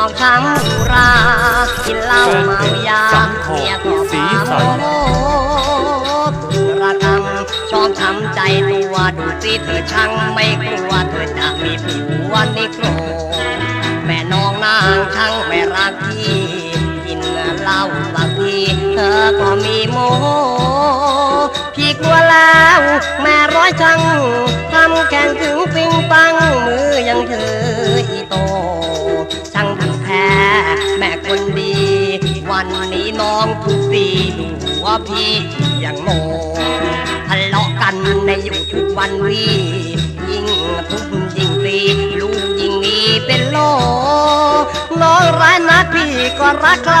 อบช้ำสุรากินเหล้าเมายาเมียก็พาโมโหระกำชอบช้ำใจตัวดูสิเธอช่างไม่กลัวเธอจะมีผัวนิโกรแม่น้องนางช่างไม่รักพี่กินเหล้าบางทีเธอก็มีโมพี่กลัวแล้ว แม่ร้อยช่างทำแข่งถึง วันนี้น้องทุกทีดูว่าพี่ยังโมทะเลาะกันในอยู่ทุกวันวียิ่งทุกยิ่งตีลูกยิ่งมีเป็นโลน้องร้ายนักพี่ก็รักใคร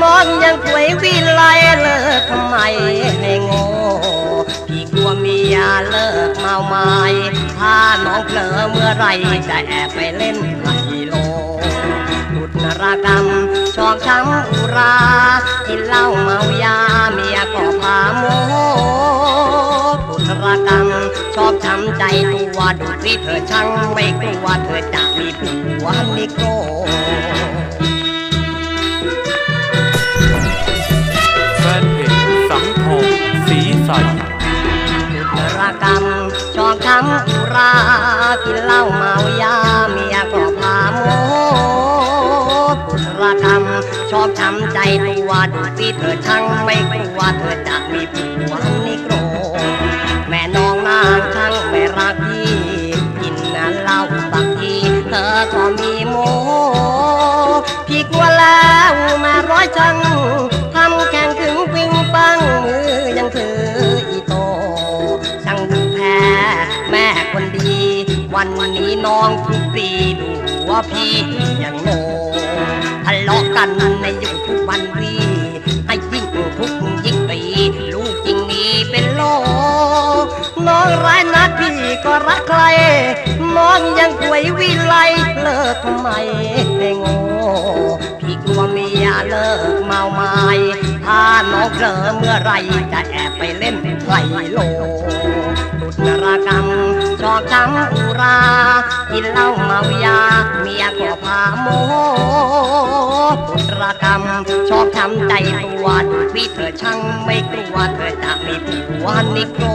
น้องยังสวยวิไลเลิกทำไมให้โง่พี่กลัวเมียเลิกเมาไม้ถ้าน้องเผลอเมื่อไรจะแอบไปเล่นไฮโลหลุดนรกรรมชอบช้ำ ชอบช้ำใจตัวดูสิเธอช่างไม่กลัวเธอจะมีผัวนิโกรแฟนเพจสังทองสีใสนรกรรมชอบช้ำอุรากินเหล้าเมายาเมียก็พาโมกุรกรรมชอบช้ำใจตัวดูสิเธอช่างไม่กลัวเธอจะมีผัวนิโก เหล้าบางทีเธอก็มีโมพี่กลัวแล้วม่ร้อยจังทำแข่งถึงปิงปังมือยังถืออีโตช่างถึงแพ้แม่คนดี วันนี้น้องทุกปีดูว่าพี่ยังโง่ทะเลาะกันในอยู่ทุกวันวี รักใครน้องยังสวยวิไลเลิกทำไมให้โง่พี่กลัวเมียเลิกเมาไม้ถ้าน้องเผลอเมื่อไรจะแอบไปเล่นไฮโลดุดนรกรรมชอบช้ำอุรากินเหล้าเมายา เมียก็พาโมดุดรกรรมชอบช้ำใจตัวดพี่เธอช่างไม่กลัวเธอจะมีผัวนิโกร